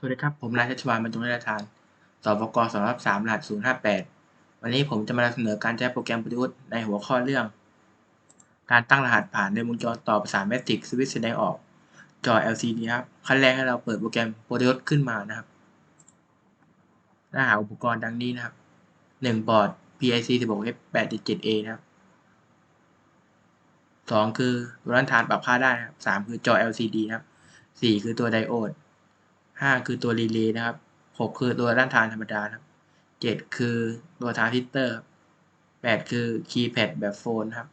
สวัสดีครับ ผมนายชัชวานบรรจงนิรทานสบกสองรับสามรหัสศูนย์ห้าแปดวันนี้ผมจะมานำเสนอการใช้โปรแกรมปฏิวุฒิในหัวข้อเรื่อง การตั้งรหัสผ่านในวงจรต่อประสานแมทริกสวิตช์แสดงออก จอ LCD ครับ ขั้นแรกให้เราเปิดโปรแกรมปฏิวุฒิขึ้นมานะครับ หน้าหาอุปกรณ์ดังนี้นะครับหนึ่งบอร์ด PIC 16F 8.7A นะครับสองคือตัวรันทานปรับค่าได้นะครับสามคือจอ LCD นะครับสี่คือตัวไดโอด ห้าคือตัวรีเลย์นะครับหกคือตัวด้านทานธรรมดาครับเจ็ดคือตัวทรานซิเตอร์แปดคือคีย์แพดแบบโฟนครับ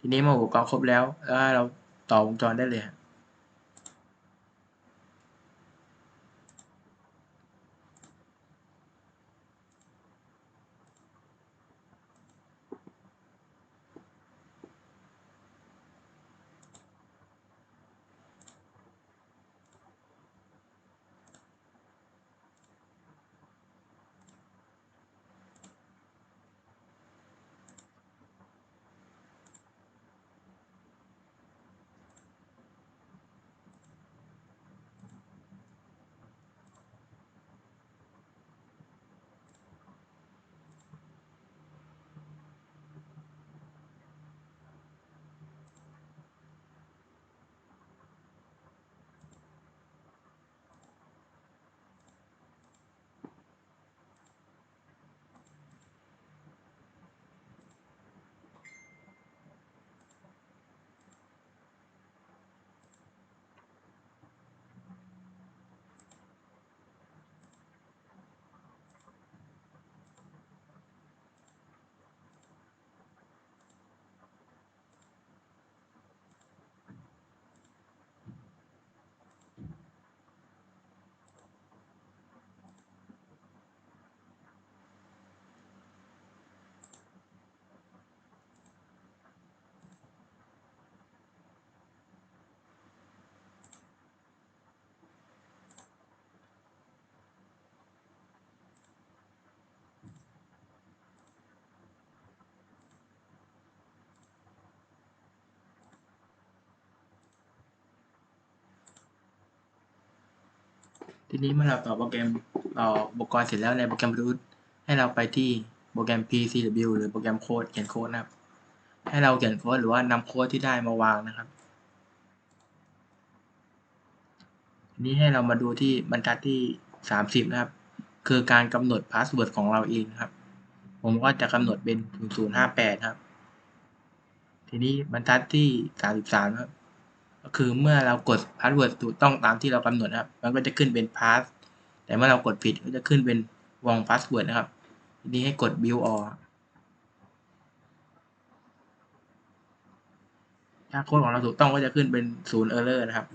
ทีนี้เมื่ออุปกรณ์ครบแล้วแล้วเราต่อวงจรได้เลยครับ ทีนี้เมื่อเราต่อโปรแกรมต่ออุปกรณ์เสร็จแล้วในโปรแกรมบลูทูธให้เราไปที่โปรแกรม PCW หรือโปรแกรมโค้ดเขียนโค้ดนะครับ ให้เราเขียนโค้ดหรือว่านำโค้ดที่ได้มาวางนะครับทีนี้ให้เรามาดูที่บรรทัดที่ 30 นะครับ คือการกำหนดพาสเวิร์ดของเราเองครับ ผมก็จะกำหนดเป็น 0058 ครับ ทีนี้บรรทัดที่ 33 ครับ ก็คือเมื่อเรากดพาสเวิร์ดถูกต้องตามที่เรากำหนดนะครับ มันก็จะขึ้นเป็นพาสแต่เมื่อเรากดผิดก็จะขึ้นเป็นวงพาสเวิร์ดนะครับทีนี้ให้กด build all ถ้าโค้ดของเราถูกต้องก็จะขึ้นเป็นศูนย์ error นะครับ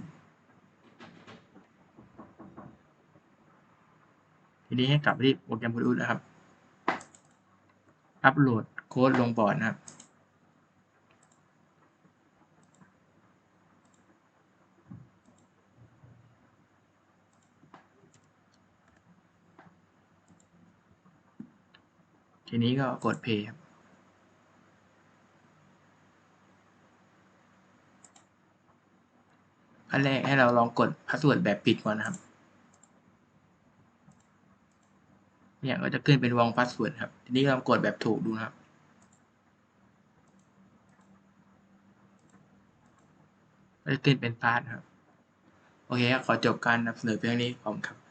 ทีนี้ให้กลับไปที่โปรแกรม Bluetooth นะครับ อัปโหลดโค้ดลงบอร์ดนะครับ ทีนี้ก็กด play ครับอันแรกให้เราลองกดพาสเวิร์ดแบบผิดก่อนนะครับ เนี่ยก็จะขึ้นเป็นวงพาสเวิร์ดครับ ทีนี้ลองกดแบบถูกดูนะครับ ก็จะขึ้นเป็นพาสครับ โอเคครับขอจบการนำเสนอเพียงนี้ขอบคุณครับ